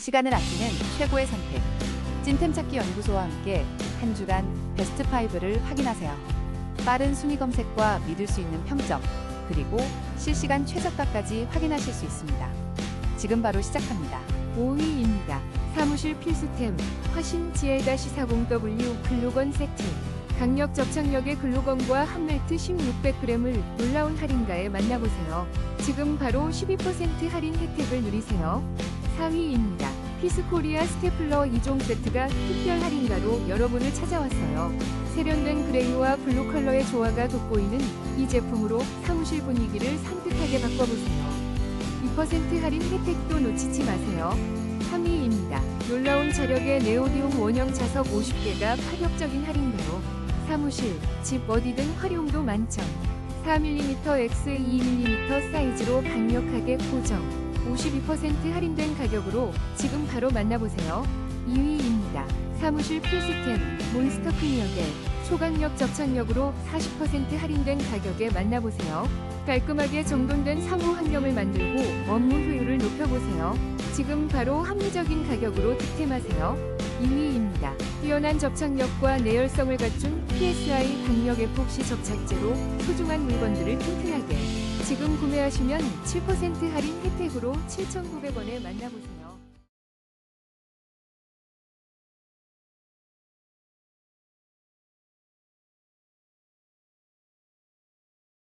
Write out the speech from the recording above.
시간을 아끼는 최고의 선택. 찐템 찾기 연구소와 함께 한 주간 베스트 5를 확인하세요. 빠른 순위 검색과 믿을 수 있는 평점, 그리고 실시간 최저가까지 확인하실 수 있습니다. 지금 바로 시작합니다. 5위입니다. 사무실 필수템 화신 GL-40W 글루건 세트 강력 접착력의 글루건과 한 멜트 1600g을 놀라운 할인가에 만나보세요. 지금 바로 12% 할인 혜택을 누리세요. 4위입니다. 피스코리아 스테플러 2종 세트가 특별 할인가로 여러분을 찾아왔어요. 세련된 그레이와 블루 컬러의 조화가 돋보이는 이 제품으로 사무실 분위기를 산뜻하게 바꿔보세요. 2% 할인 혜택도 놓치지 마세요. 3위입니다. 놀라운 자력의 네오디움 원형 자석 50개가 파격적인 할인가로 사무실, 집 어디든 활용도 만점. 4mm x 2mm 사이즈로 강력하게 고정. 52% 할인된 가격으로 지금 바로 만나보세요. 2위입니다. 사무실 필수템 몬스터 클리어겔 초강력 접착력으로 40% 할인된 가격에 만나보세요. 깔끔하게 정돈된 사무 환경을 만들고 업무 효율을 높여보세요. 지금 바로 합리적인 가격으로 득템하세요. 2위입니다. 뛰어난 접착력과 내열성을 갖춘 PSI 강력 에폭시 접착제로 소중한 물건들을 튼튼하게 지금 구매하시면 7% 할인 혜택으로 7,900원에 만나보세요.